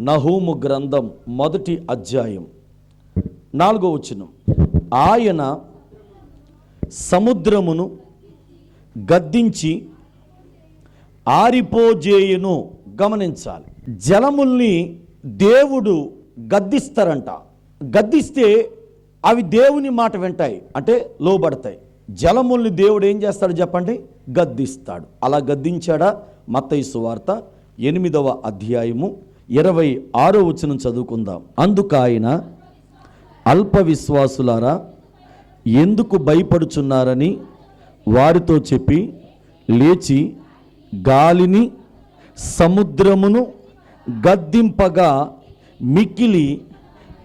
నహూము గ్రంథం మొదటి అధ్యాయం. నాలుగో వచనం. ఆయన సముద్రమును గద్దించి ఆరిపోజేయును గమనించాలి. జలముల్ని దేవుడు గద్దిస్తారంట. గద్దిస్తే అవి దేవుని మాట వింటాయి అంటే లోబడతాయి. జలముల్ని దేవుడు ఏం చేస్తాడు చెప్పండి? గద్దిస్తాడు. అలా గద్దించాడా? మత్తయి సువార్త ఎనిమిదవ అధ్యాయము ఇరవై ఆరో వచనం చదువుకుందాం. అందుకు ఆయన అల్ప విశ్వాసులారా ఎందుకు భయపడుచున్నారని వారితో చెప్పి లేచి గాలిని సముద్రమును గద్దింపగా మిక్కిలి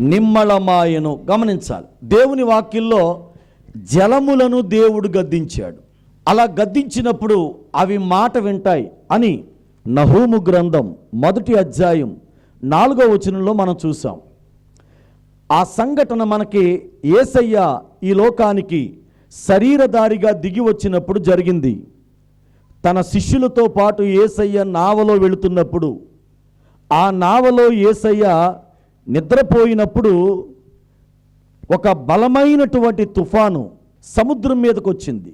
నిమ్మళమాయను గమనించాలి. దేవుని వాక్యంలో జలములను దేవుడు గద్దించాడు. అలా గద్దించినప్పుడు అవి మాట వింటాయి అని నహూము గ్రంథం మొదటి అధ్యాయం నాలుగో వచనంలో మనం చూసాం. ఆ సంఘటన మనకి ఏసయ్య ఈ లోకానికి శరీరధారిగా దిగి వచ్చినప్పుడు జరిగింది. తన శిష్యులతో పాటు ఏసయ్య నావలో వెళుతున్నప్పుడు ఆ నావలో ఏసయ్య నిద్రపోయినప్పుడు ఒక బలమైనటువంటి తుఫాను సముద్రం మీదకు వచ్చింది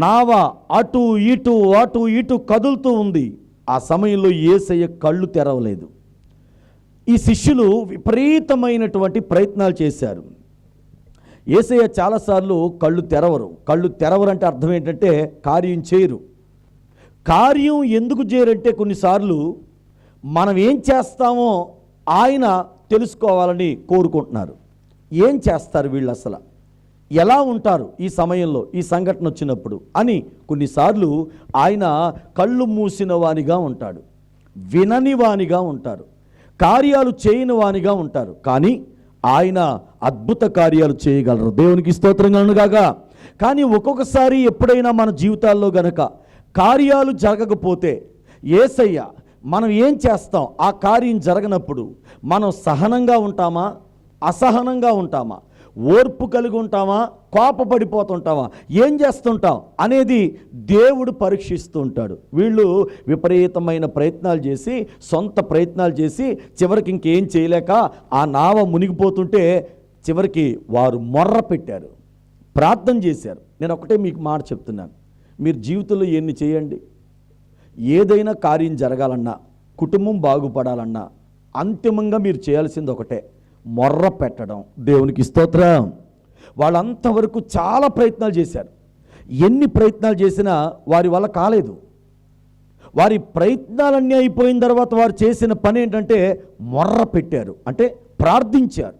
నావ అటు ఇటు అటు ఇటు కదులుతూ ఉంది. ఆ సమయంలో ఏసయ్య కళ్ళు తెరవలేదు. ఈ శిష్యులు విపరీతమైనటువంటి ప్రయత్నాలు చేశారు. ఏసయ్య చాలాసార్లు కళ్ళు తెరవరు. కళ్ళు తెరవరంటే అర్థం ఏంటంటే కార్యం చేయరు. కార్యం ఎందుకు చేయరంటే కొన్నిసార్లు మనం ఏం చేస్తామో ఆయన తెలుసుకోవాలని కోరుకుంటున్నారు. ఏం చేస్తారు వీళ్ళు అసలు? ఎలా ఉంటారు ఈ సమయంలో ఈ సంఘటన వచ్చినప్పుడు అని కొన్నిసార్లు ఆయన కళ్ళు మూసిన వానిగా ఉంటాడు వినని వానిగా ఉంటారు కార్యాలు చేయని వానిగా ఉంటారు. కానీ ఆయన అద్భుత కార్యాలు చేయగలరు. దేవునికి స్తోత్రంగా కాగా కానీ ఒక్కొక్కసారి ఎప్పుడైనా మన జీవితాల్లో గనక కార్యాలు జరగకపోతే ఏసయ్య మనం ఏం చేస్తాం? ఆ కార్యం జరగనప్పుడు మనం సహనంగా ఉంటామా? అసహనంగా ఉంటామా? ఓర్పు కలిగి ఉంటామా? కోపపడిపోతుంటామా? ఏం చేస్తుంటాం? అనేది దేవుడు పరీక్షిస్తూ ఉంటాడు. వీళ్ళు విపరీతమైన ప్రయత్నాలు చేసి సొంత ప్రయత్నాలు చేసి చివరికి ఇంకేం చేయలేక ఆ నావ మునిగిపోతుంటే చివరికి వారు మొర్ర పెట్టారు. ప్రార్థన చేశారు. నేను ఒకటే మీకు మాట చెప్తున్నాను. మీరు జీవితంలో ఎన్ని చేయండి? ఏదైనా కార్యం జరగాలన్నా కుటుంబం బాగుపడాలన్నా అంతిమంగా మీరు చేయాల్సింది ఒకటే. మొర్ర పెట్టడం. దేవునికి స్తోత్రం. వాళ్ళంతవరకు చాలా ప్రయత్నాలు చేశారు. ఎన్ని ప్రయత్నాలు చేసినా వారి వల్ల కాలేదు. వారి ప్రయత్నాలన్నీ అయిపోయిన తర్వాత వారు చేసిన పని ఏంటంటే మొర్ర పెట్టారు. అంటే ప్రార్థించారు.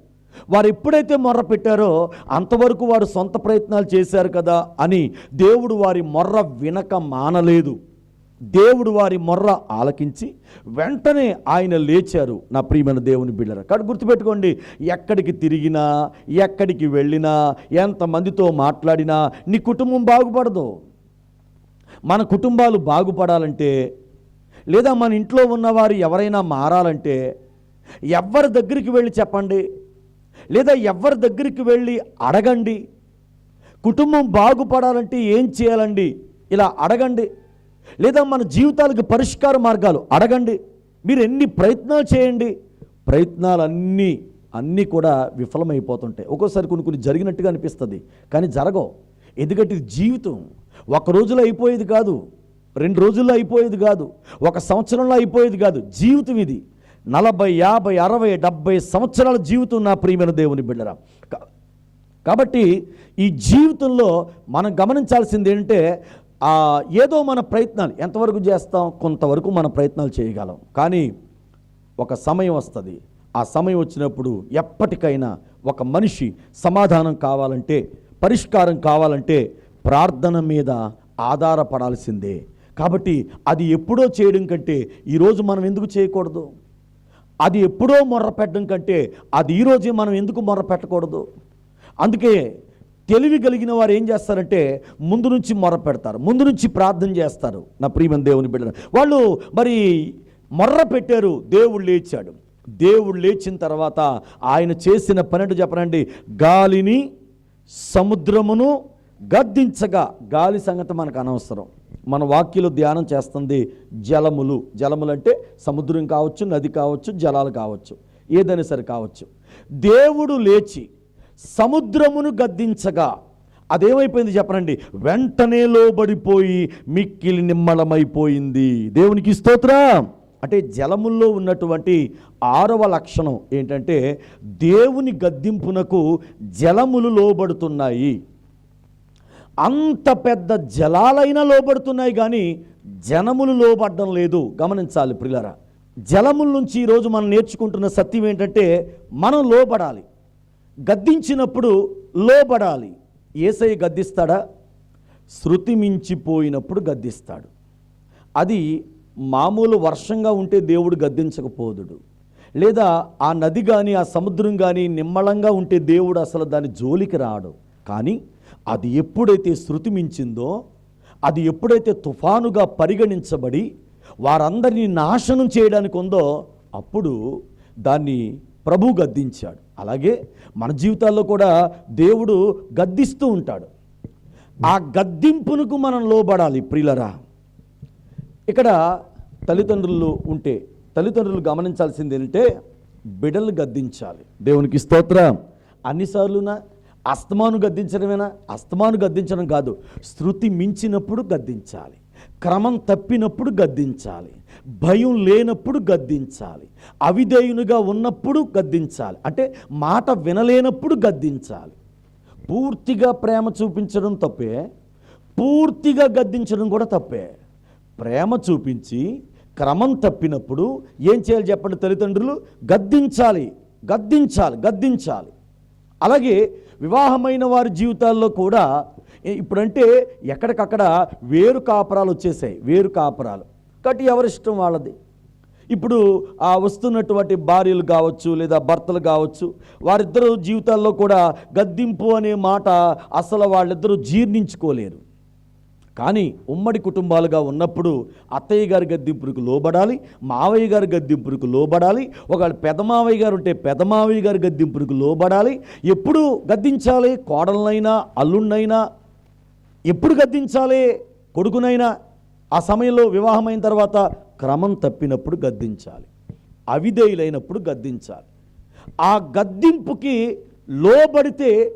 వారు ఎప్పుడైతే మొర్ర పెట్టారో అంతవరకు వారు సొంత ప్రయత్నాలు చేశారు కదా అని దేవుడు వారి మొర్ర వినక మానలేదు. దేవుడు వారి మొర్ర ఆలకించి వెంటనే ఆయన లేచారు. నా ప్రియమైన దేవుని బిడ్డర కాదు గుర్తుపెట్టుకోండి ఎక్కడికి తిరిగినా ఎక్కడికి వెళ్ళినా ఎంతమందితో మాట్లాడినా నీ కుటుంబం బాగుపడదు. మన కుటుంబాలు బాగుపడాలంటే లేదా మన ఇంట్లో ఉన్నవారు ఎవరైనా మారాలంటే ఎవరి దగ్గరికి వెళ్ళి చెప్పండి లేదా ఎవరి దగ్గరికి వెళ్ళి అడగండి. కుటుంబం బాగుపడాలంటే ఏం చేయాలండి? ఇలా అడగండి. లేదా మన జీవితాలకు పరిష్కార మార్గాలు అడగండి. మీరు ఎన్ని ప్రయత్నాలు చేయండి ప్రయత్నాలన్నీ అన్నీ కూడా విఫలమైపోతుంటాయి. ఒక్కోసారి కొన్ని కొన్ని జరిగినట్టుగా అనిపిస్తుంది కానీ జరగవు. ఎందుకంటే జీవితం. ఒక రోజులో అయిపోయేది కాదు రెండు రోజుల్లో అయిపోయేది కాదు ఒక సంవత్సరంలో అయిపోయేది కాదు. జీవితం ఇది. నలభై యాభై అరవై డెబ్బై సంవత్సరాల జీవితం నా ప్రియమైన దేవుని బిడ్డరా కాబట్టి ఈ జీవితంలో మనం గమనించాల్సింది ఏంటంటే ఏదో మన ప్రయత్నాలు ఎంతవరకు చేస్తాం కొంతవరకు మన ప్రయత్నాలు చేయగలం. కానీ ఒక సమయం వస్తుంది. ఆ సమయం వచ్చినప్పుడు ఎప్పటికైనా ఒక మనిషి సమాధానం కావాలంటే పరిష్కారం కావాలంటే ప్రార్థన మీద ఆధారపడాల్సిందే. కాబట్టి అది ఎప్పుడో చేయడం కంటే ఈరోజు మనం ఎందుకు చేయకూడదు? అది ఎప్పుడో మొర్ర పెట్టడం కంటే అది ఈరోజే మనం ఎందుకు మొర్ర పెట్టకూడదు అందుకే తెలివి కలిగిన వారు ఏం చేస్తారంటే ముందు నుంచి మొర్ర పెడతారు ముందు నుంచి ప్రార్థన చేస్తారు. నా ప్రియమని దేవుని బిడ్డ వాళ్ళు మరి మొర్ర పెట్టారు దేవుడు లేచాడు. దేవుడు లేచిన తర్వాత ఆయన చేసిన పన్నెండు చెప్పనండి గాలిని సముద్రమును గద్దించగా గాలి సంగతి మనకు అనవసరం. మన వాక్యలో ధ్యానం చేస్తుంది జలములు. జలములు అంటే సముద్రం కావచ్చు నది కావచ్చు జలాలు కావచ్చు ఏదైనా సరే కావచ్చు. దేవుడు లేచి సముద్రమును గద్దించగా. అదేమైపోయింది చెప్పనండి? వెంటనే లోబడిపోయి మిక్కిలి నిమ్మళమైపోయింది దేవునికి స్తోత్రం. అంటే జలముల్లో ఉన్నటువంటి ఆరవ లక్షణం ఏంటంటే దేవుని గద్దింపునకు జలములు లోబడుతున్నాయి. అంత పెద్ద జలాలైనా లోబడుతున్నాయి కానీ జనములు లోబడడం లేదు. గమనించాలి ప్రిలరా జలముల నుంచి ఈరోజు మనం నేర్చుకుంటున్న సత్యం ఏంటంటే మనం లోబడాలి. గద్దించినప్పుడు లోబడాలి. ఏసై గద్దిస్తాడా? శృతి మించిపోయినప్పుడు గద్దిస్తాడు. అది మామూలు వర్షంగా ఉంటే దేవుడు గద్దించకపోదుడు. లేదా ఆ నది కానీ ఆ సముద్రం కానీ నిమ్మళంగా ఉంటే దేవుడు అసలు దాని జోలికి రాడు. కానీ అది ఎప్పుడైతే శృతి మించిందో అది ఎప్పుడైతే తుఫానుగా పరిగణించబడి వారందరినీ నాశనం చేయడానికి ఉందో అప్పుడు దాన్ని ప్రభు గద్దించాడు. అలాగే మన జీవితాల్లో కూడా దేవుడు గద్దిస్తూ ఉంటాడు. ఆ గద్దింపునకు మనం లోబడాలి ప్రియులరా. ఇక్కడ తల్లిదండ్రులు ఉంటే తల్లిదండ్రులు గమనించాల్సింది ఏంటంటే బిడ్డలు గద్దించాలి. దేవునికి స్తోత్రం. అన్నిసార్లునా అస్తమాను గద్దించడమేనా? అస్తమాను గద్దించడం కాదు. శృతి మించినప్పుడు గద్దించాలి. క్రమం తప్పినప్పుడు గద్దించాలి. భయం లేనప్పుడు గద్దించాలి. అవిధేయునిగా ఉన్నప్పుడు గద్దించాలి. అంటే మాట వినలేనప్పుడు గద్దించాలి. పూర్తిగా ప్రేమ చూపించడం తప్పే. పూర్తిగా గద్దించడం కూడా తప్పే. ప్రేమ చూపించి క్రమం తప్పినప్పుడు ఏం చేయాలి చెప్పండి తల్లిదండ్రులు? గద్దించాలి. గద్దించాలి. గద్దించాలి. అలాగే వివాహమైన వారి జీవితాల్లో కూడా ఇప్పుడంటే ఎక్కడికక్కడ వేరు కాపురాలు వచ్చేసాయి వేరు కాపురాలు. కాబట్టి ఎవరిష్టం వాళ్ళది? ఇప్పుడు ఆ వస్తున్నటువంటి భార్యలు కావచ్చు లేదా భర్తలు కావచ్చు వారిద్దరు జీవితాల్లో కూడా గద్దింపు అనే మాట అసలు వాళ్ళిద్దరూ జీర్ణించుకోలేరు. కానీ ఉమ్మడి కుటుంబాలుగా ఉన్నప్పుడు అత్తయ్య గారి గద్దింపులకు లోబడాలి మావయ్య గారి గద్దింపులకు లోబడాలి ఒకవేళ పెదమావయ్య గారు ఉంటే పెదమావయ్య గారి గద్దింపులకు లోబడాలి. ఎప్పుడు గద్దించాలి కోడలనైనా అల్లుళ్ళైనా ఎప్పుడు గద్దించాలి? కొడుకునైనా. ఆ సమయంలో వివాహమైన తర్వాత క్రమం తప్పినప్పుడు గద్దించాలి. అవిధేయులైనప్పుడు గద్దించాలి. ఆ గద్దింపుకి లోబడితే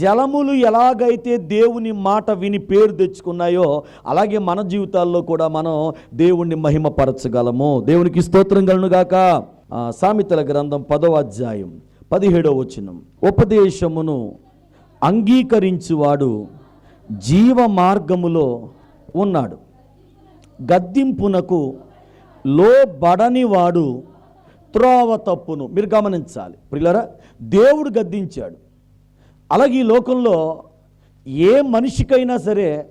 జలములు ఎలాగైతే దేవుని మాట విని పేరు తెచ్చుకున్నాయో అలాగే మన జీవితాల్లో కూడా మనం దేవుణ్ణి మహిమపరచగలము. దేవునికి స్తోత్రం గలనుగాక సామెతల గ్రంథం పదవ అధ్యాయం పదిహేడవ వచనం. ఉపదేశమును అంగీకరించువాడు జీవ మార్గములో ఉన్నాడు. గద్దింపునకు లోబడని వాడు త్రోవ తప్పును. మీరు గమనించాలి. ప్రియులరా దేవుడు గద్దించాడు. అలాగే ఈ లోకంలో ఏ మనిషికైనా సరే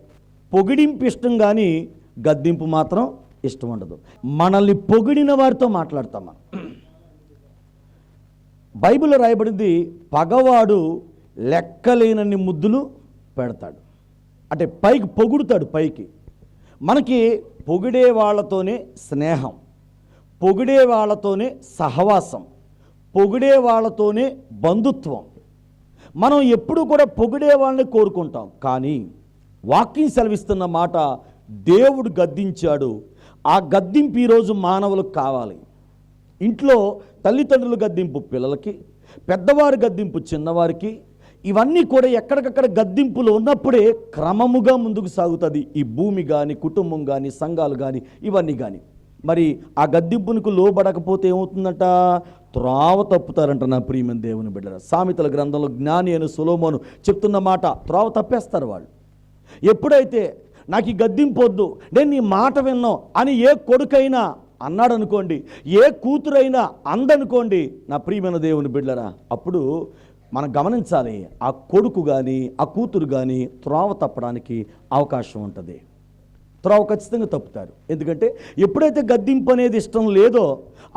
పొగిడింపు ఇష్టం కానీ గద్దింపు మాత్రం ఇష్టం ఉండదు. మనల్ని పొగిడిన వారితో మాట్లాడతాం మనం. బైబిల్లో రాయబడింది పగవాడు లెక్కలేనన్ని ముద్దులు పెడతాడు. అంటే పైకి పొగుడుతాడు పైకి. మనకి పొగిడే వాళ్ళతోనే స్నేహం పొగిడే వాళ్ళతోనే సహవాసం పొగిడే వాళ్ళతోనే బంధుత్వం. మనం ఎప్పుడు కూడా పొగిడే వాళ్ళని కోరుకుంటాం కానీ వాక్యం సెలవిస్తున్న మాట దేవుడు గద్దించాడు. ఆ గద్దింపు ఈరోజు మానవులకు కావాలి. ఇంట్లో తల్లిదండ్రులు గద్దింపు పిల్లలకి పెద్దవారి గద్దింపు చిన్నవారికి ఇవన్నీ కూడా ఎక్కడికక్కడ గద్దింపులు ఉన్నప్పుడే క్రమముగా ముందుకు సాగుతుంది. ఈ భూమి కానీ కుటుంబం కానీ సంఘాలు కానీ ఇవన్నీ కానీ మరి ఆ గద్దింపునకు లోబడకపోతే ఏమవుతుందంట? త్రోవ తప్పుతారంట నా ప్రియమైన దేవుని బిడ్డల సామెతల గ్రంథంలో జ్ఞాని అని సులోమోను చెప్తున్న మాట త్రోవ తప్పేస్తారు వాళ్ళు. ఎప్పుడైతే నాకు ఈ గద్దింపు వద్దు నేను నీ మాట విన్నాం అని ఏ కొడుకైనా అన్నాడు అనుకోండి ఏ కూతురైనా అందనుకోండి నా ప్రియమైన దేవుని బిడ్డరా అప్పుడు మనం గమనించాలి ఆ కొడుకు కానీ ఆ కూతురు కానీ త్రోవ తప్పడానికి అవకాశం ఉంటుంది. త్రోవ ఖచ్చితంగా తప్పుతారు. ఎందుకంటే ఎప్పుడైతే గద్దింపు అనేది ఇష్టం లేదో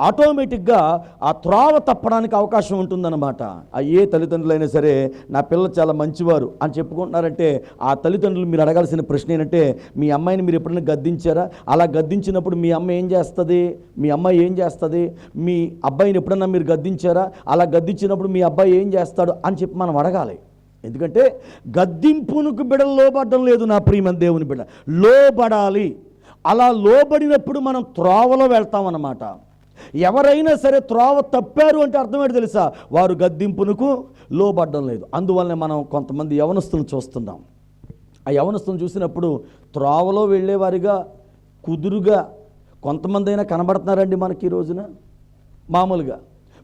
ఆటోమేటిక్గా ఆ త్రోవ తప్పడానికి అవకాశం ఉంటుందన్నమాట. ఆ ఏ తల్లిదండ్రులైనా సరే నా పిల్లలు చాలా మంచివారు అని చెప్పుకుంటున్నారంటే ఆ తల్లిదండ్రులు మీరు అడగాల్సిన ప్రశ్న ఏంటంటే మీ అమ్మాయిని మీరు ఎప్పుడైనా గద్దించారా? అలా గద్దించినప్పుడు మీ అమ్మ ఏం చేస్తుంది? మీ అమ్మాయి ఏం చేస్తుంది? మీ అబ్బాయిని ఎప్పుడన్నా మీరు గద్దించారా? అలా గద్దించినప్పుడు మీ అబ్బాయి ఏం చేస్తాడు? అని చెప్పి మనం అడగాలి. ఎందుకంటే గద్దింపునకు బిడలు లోబడడం లేదు నా ప్రియమైన దేవుని బిడ్డ. లోబడాలి. అలా లోబడినప్పుడు మనం త్రోవలో వెళ్తామన్నమాట. ఎవరైనా సరే త్రోవ తప్పారు అంటే అర్థమేంటి తెలుసా? వారు గద్దింపునకు లోబడ్డం లేదు. అందువల్లనే మనం కొంతమంది యవనస్తులను చూస్తున్నాం. ఆ యవనస్తులను చూసినప్పుడు త్రోవలో వెళ్ళేవారిగా కుదురుగా కొంతమంది అయినా కనబడుతున్నారండి మనకి ఈ రోజున? మామూలుగా.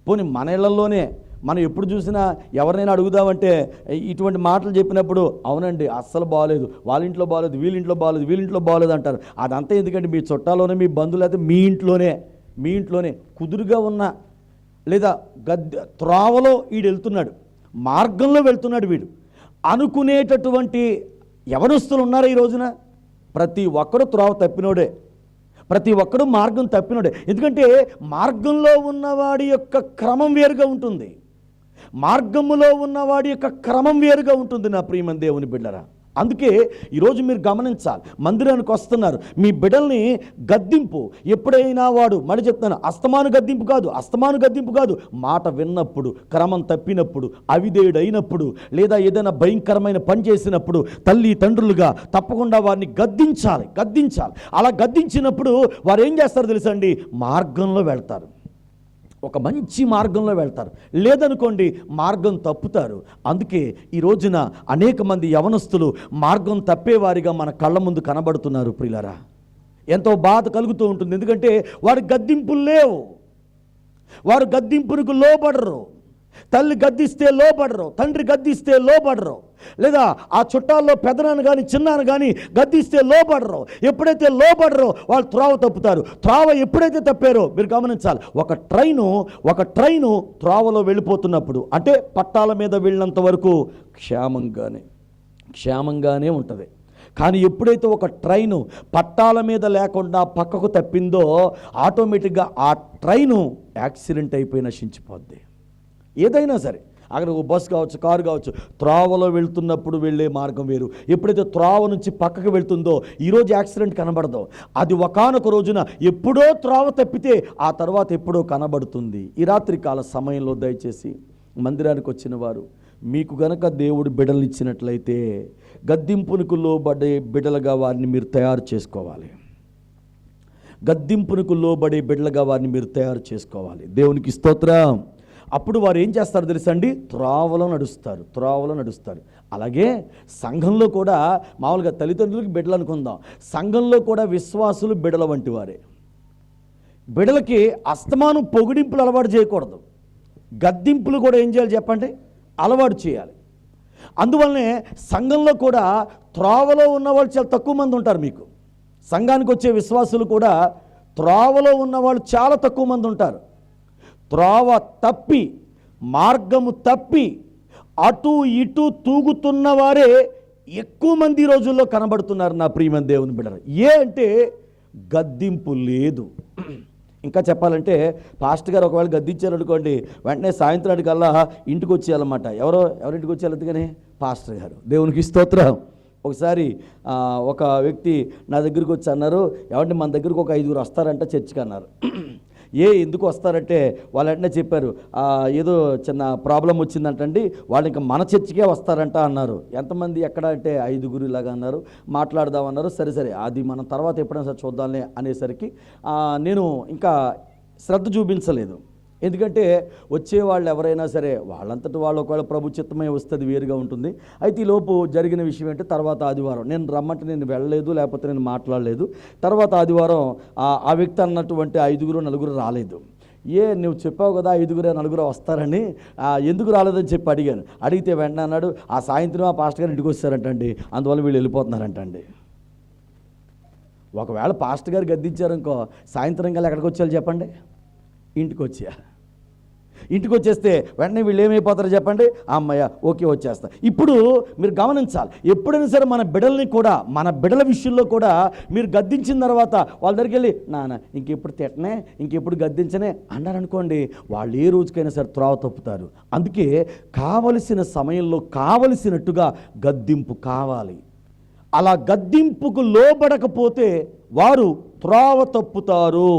పోనీ మన ఇళ్ళలోనే మనం ఎప్పుడు చూసినా ఎవరినైనా అడుగుదామంటే ఇటువంటి మాటలు చెప్పినప్పుడు అవునండి అస్సలు బాగలేదు వాళ్ళ ఇంట్లో బాగలేదు వీళ్ళ ఇంట్లో బాగలేదు వీళ్ళ ఇంట్లో బాగలేదు అంటారు. అదంతా ఎందుకంటే మీ చుట్టాలోనే మీ బంధువులు అయితే మీ ఇంట్లోనే మీ ఇంట్లోనే కుదురుగా ఉన్న లేదా గద్దె త్రోవలో వీడు వెళ్తున్నాడు. మార్గంలో వెళ్తున్నాడు వీడు. అనుకునేటటువంటి యవనస్తులు ఉన్నారు ఈ రోజున? ప్రతి ఒక్కరు త్రోవ తప్పినోడే. ప్రతి ఒక్కరు మార్గం తప్పినోడే. ఎందుకంటే మార్గంలో ఉన్నవాడి యొక్క క్రమం వేరుగా ఉంటుంది. మార్గములో ఉన్నవాడి యొక్క క్రమం వేరుగా ఉంటుంది నా ప్రియమని దేవుని బిడ్డరా. అందుకే ఈరోజు మీరు గమనించాలి. మందిరానికి వస్తున్నారు. మీ బిడ్డల్ని గద్దింపు. ఎప్పుడైనా వాడు మళ్ళీ చెప్తాను అస్తమాను గద్దింపు కాదు అస్తమాను గద్దింపు కాదు. మాట విన్నప్పుడు క్రమం తప్పినప్పుడు అవిధేయుడు అయినప్పుడు లేదా ఏదైనా భయంకరమైన పని చేసినప్పుడు తల్లి తండ్రులుగా తప్పకుండా వారిని గద్దించాలి గద్దించాలి. అలా గద్దించినప్పుడు వారు ఏం చేస్తారు తెలుసండి? మార్గంలో వెళ్తారు. ఒక మంచి మార్గంలో వెళ్తారు. లేదనుకోండి మార్గం తప్పుతారు. అందుకే ఈ రోజున అనేక మంది యవనస్తులు మార్గం తప్పేవారిగా మన కళ్ళ ముందు కనబడుతున్నారు ప్రియులరా. ఎంతో బాధ కలుగుతూ ఉంటుంది. ఎందుకంటే వారి గద్దింపులు లేవు. వారు గద్దింపునకు లోబడరు. తల్లి గద్దిస్తే లోబడరు. తండ్రి గద్దిస్తే లోబడరు. లేదా ఆ చుట్టాల్లో పెదనాన్ని కానీ చిన్నాను కానీ గద్దిస్తే లోబడరు. ఎప్పుడైతే లోబడరో వాళ్ళు త్రోవ తప్పుతారు. త్రోవ ఎప్పుడైతే తప్పారో మీరు గమనించాలి ఒక ట్రైను ఒక ట్రైను త్రోవలో వెళ్ళిపోతున్నప్పుడు అంటే పట్టాల మీద వెళ్ళినంత వరకు క్షేమంగానే క్షేమంగానే ఉంటుంది. కానీ ఎప్పుడైతే ఒక ట్రైను పట్టాల మీద లేకుండా పక్కకు తప్పిందో ఆటోమేటిక్గా ఆ ట్రైను యాక్సిడెంట్ అయిపోయి నశించిపోద్ది. ఏదైనా సరే. అక్కడ ఒక బస్ కావచ్చు కారు కావచ్చు త్రోవలో వెళ్తున్నప్పుడు వెళ్ళే మార్గం వేరు. ఎప్పుడైతే త్రోవ నుంచి పక్కకు వెళ్తుందో ఈరోజు యాక్సిడెంట్ కనబడదు. అది ఒకానొక రోజున ఎప్పుడో త్రోవ తప్పితే ఆ తర్వాత ఎప్పుడో కనబడుతుంది. ఈ రాత్రి కాల సమయంలో దయచేసి మందిరానికి వచ్చిన వారు మీకు గనక దేవుడు బిడలిచ్చినట్లయితే గద్దింపునకు లోబడే బిడలుగా వారిని మీరు తయారు చేసుకోవాలి. గద్దింపునకు లోబడే బిడ్డలుగా వారిని మీరు తయారు చేసుకోవాలి. దేవునికి స్తోత్రం. అప్పుడు వారు ఏం చేస్తారు తెలుసండి? త్రోవలో నడుస్తారు త్రోవలో నడుస్తారు. అలాగే సంఘంలో కూడా మామూలుగా తల్లిదండ్రులకి బిడ్డలు అనుకుందాం. సంఘంలో కూడా విశ్వాసులు బిడల వంటి వారే. బిడలకి అస్తమానం పొగిడింపులు అలవాటు చేయకూడదు. గద్దింపులు కూడా ఏం చేయాలి చెప్పండి? అలవాటు చేయాలి. అందువల్లనే సంఘంలో కూడా త్రోవలో ఉన్నవాళ్ళు చాలా తక్కువ మంది ఉంటారు మీకు. సంఘానికి వచ్చే విశ్వాసులు కూడా త్రోవలో ఉన్నవాళ్ళు చాలా తక్కువ మంది ఉంటారు. త్రోవ తప్పి మార్గము తప్పి అటు ఇటు తూగుతున్న వారే ఎక్కువ మంది ఈ రోజుల్లో కనబడుతున్నారు నా ప్రియమైన దేవుని బిడ్డ ఏ అంటే గద్దింపు లేదు. ఇంకా చెప్పాలంటే పాస్టర్ గారు ఒకవేళ గద్దించారు అనుకోండి వెంటనే సాయంత్రానికల్లా ఇంటికి వచ్చేయాలన్నమాట. ఎవరో ఎవరింటికి వచ్చేయాలి కానీ పాస్టర్ గారు. దేవునికి స్తోత్రం. ఒకసారి ఒక వ్యక్తి నా దగ్గరికి వచ్చి అన్నారు ఏమంటే మన దగ్గరికి ఒక ఐదుగురు వస్తారంట చర్చికి అన్నారు. ఏ ఎందుకు వస్తారంటే వాళ్ళు చెప్పారు ఏదో చిన్న ప్రాబ్లం వచ్చిందంటండి వాళ్ళు ఇంకా మన చర్చికే వస్తారంట అన్నారు. ఎంతమంది ఎక్కడ అంటే ఐదుగురు ఇలాగా అన్నారు మాట్లాడదామన్నారు సరే సరే అది మనం తర్వాత ఎప్పుడైనా సరే చూద్దాంలే అనేసరికి నేను ఇంకా శ్రద్ధ చూపించలేదు. ఎందుకంటే వచ్చేవాళ్ళు ఎవరైనా సరే వాళ్ళంతటి వాళ్ళు ఒకవేళ ప్రభు వస్తుంది వేరుగా ఉంటుంది. అయితే ఈ లోపు జరిగిన విషయం ఏంటంటే తర్వాత ఆదివారం. నేను రమ్మంటే నేను వెళ్ళలేదు లేకపోతే నేను మాట్లాడలేదు. తర్వాత ఆదివారం ఆ- వ్యక్తి అన్నటువంటి ఐదుగురు నలుగురు రాలేదు. ఏ నువ్వు చెప్పావు కదా ఐదుగురు నలుగురు వస్తారని. ఎందుకు రాలేదని చెప్పి అడిగాను. అడిగితే వెంటనే అన్నాడు ఆ సాయంత్రం ఆ పాస్టర్ గారు ఇంటికి వస్తారంటండి. అందువల్ల వీళ్ళు వెళ్ళిపోతున్నారంటండి. ఒకవేళ పాస్టర్ గారు గద్దించారనుకో సాయంత్రం కల్లా ఎక్కడికి వచ్చేయాలి చెప్పండి? ఇంటికి వచ్చా ఇంటికి వచ్చేస్తే వెంటనే వీళ్ళు ఏమైపోతారో చెప్పండి అమ్మయ్య ఓకే వచ్చేస్తా. ఇప్పుడు మీరు గమనించాలి. ఎప్పుడైనా సరే మన బిడల్ని కూడా మన బిడల విషయంలో కూడా మీరు గద్దించిన తర్వాత వాళ్ళ దగ్గరికి వెళ్ళి నాన్న ఇంకెప్పుడు తిట్టనే ఇంకెప్పుడు గద్దించనే అన్నారనుకోండి వాళ్ళు ఏ రోజుకైనా సరే త్రోవ తప్పుతారు. అందుకే కావలసిన సమయంలో కావలసినట్టుగా గద్దింపు కావాలి. అలా గద్దింపుకు లోబడకపోతే వారు త్రోవ తప్పుతారు.